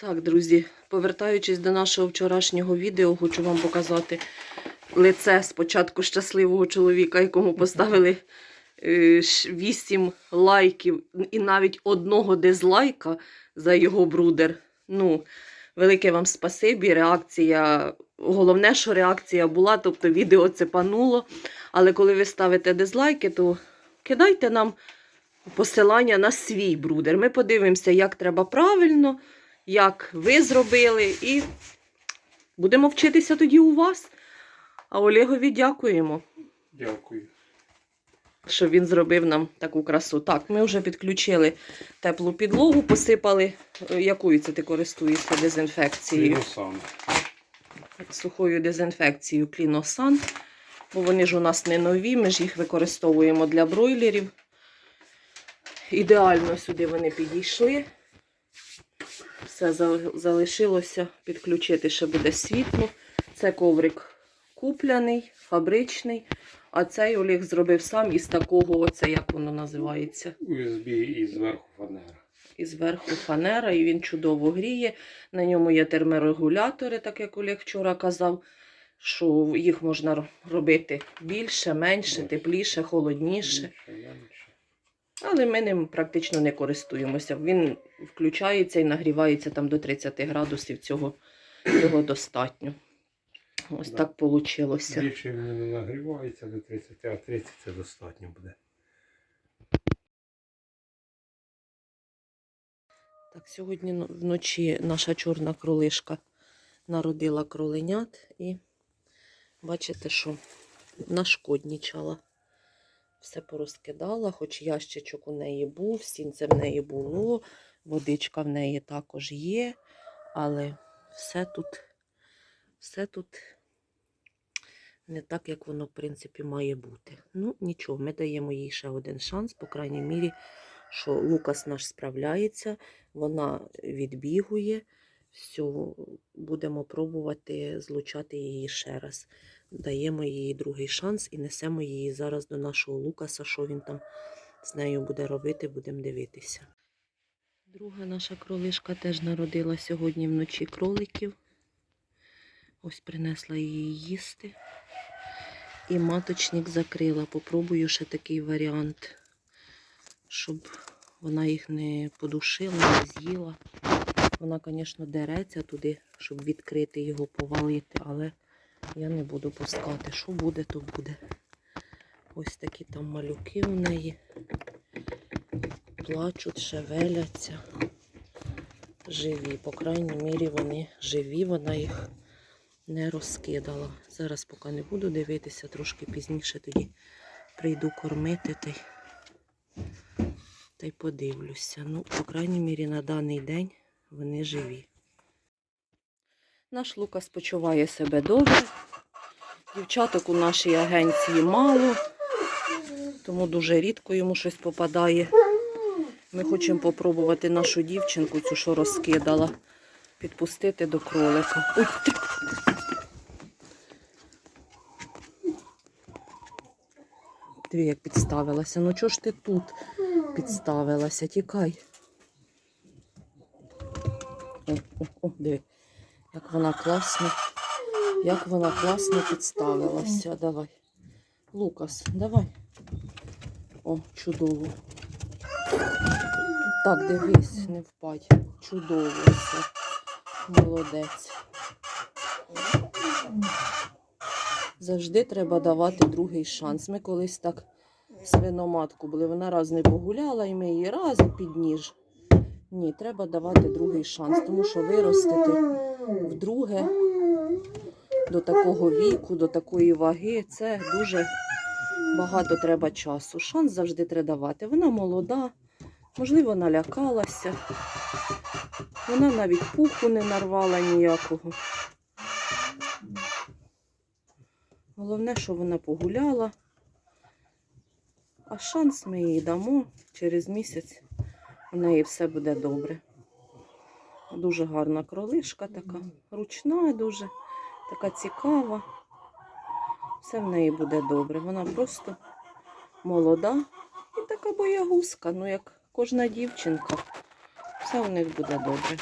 Так, друзі, повертаючись до нашого вчорашнього відео, хочу вам показати лице спочатку щасливого чоловіка, якому поставили 8 лайків і навіть одного дизлайка за його брудер. Ну, велике вам спасибі. Реакція, головне, що реакція була, тобто відео цепануло. Але коли ви ставите дизлайки, то кидайте нам посилання на свій брудер. Ми подивимося, як треба правильно, як ви зробили, і будемо вчитися тоді у вас. А Олегові дякуємо, Дякую. що він зробив нам таку красу. Так, ми вже підключили теплу підлогу, посипали. Е, Якою це ти користуєшся дезінфекцією? Мінусан. сухою дезінфекцією Кліносан, бо вони ж у нас не нові, ми ж їх використовуємо для бройлерів. Ідеально сюди вони підійшли. Все залишилося підключити, ще буде світло. Це коврик купляний, фабричний. А цей Олег зробив сам із такого, оце як воно називається USB і зверху фанера. і зверху фанера, і він чудово гріє. На ньому є терморегулятори, так як Олег вчора казав, що їх можна робити більше, менше, тепліше, холодніше. Але ми ним практично не користуємося. Він включається і нагрівається там до 30 градусів. Цього, цього достатньо. Ось Да. так вийшло. Більше він не нагрівається до 30, а 30 це достатньо буде. Так, сьогодні вночі наша чорна кролишка народила кроленят і бачите, що нашкоднічала. Все порозкидала, хоч ящичок у неї був, сінце в неї було, водичка в неї також є, але все тут, все тут не так, як воно, в принципі, має бути. Ну, нічого, ми даємо їй ще один шанс, по крайній мірі, що Лукас наш справляється, вона відбігує. Все, будемо пробувати злучати її ще раз. Даємо їй другий шанс і несемо її зараз до нашого Лукаса, що він там з нею буде робити, будемо дивитися. Друга наша кролишка теж народила сьогодні вночі кроликів. Ось принесла її їсти. І маточник закрила. Попробую ще такий варіант, щоб вона їх не подушила, не з'їла. Вона, звісно, дереться туди, щоб відкрити його, повалити, але я не буду пускати. Що буде, то буде. Ось такі там малюки у неї. Плачуть, шевеляться. Живі. По крайній мірі вони живі, вона їх не розкидала. Зараз поки не буду дивитися, трошки пізніше тоді прийду кормити та й, та й подивлюся. Ну, по крайній мірі, на даний день вони живі. Наш Лукас почуває себе добре. Дівчаток у нашій агенції мало, тому дуже рідко йому щось попадає. Ми хочемо попробувати нашу дівчинку, цю, що розкидала, підпустити до кролика. Ой. Диви, як підставилася. Ну чого ж ти тут підставилася? Тікай. О, о, о, диви. Як вона класно, як вона класно підставилася. Давай. Лукас, давай. О, чудово. Так, дивись, не впадь. Чудово все. Молодець. Завжди треба давати другий шанс. Ми колись так свиноматку були. Вона раз не погуляла, і ми її раз і під ніж. Ні, треба давати другий шанс, тому що виростити вдруге до такого віку, до такої ваги, це дуже багато треба часу. Шанс завжди треба давати. Вона молода, можливо, налякалася. Вона навіть пуху не нарвала ніякого. Головне, що вона погуляла. А шанс ми їй дамо через місяць. У неї все буде добре. Дуже гарна кролишка така, ручна, дуже така цікава. Все в неї буде добре. Вона просто молода і така боягузка, ну як кожна дівчинка. Все у них буде добре.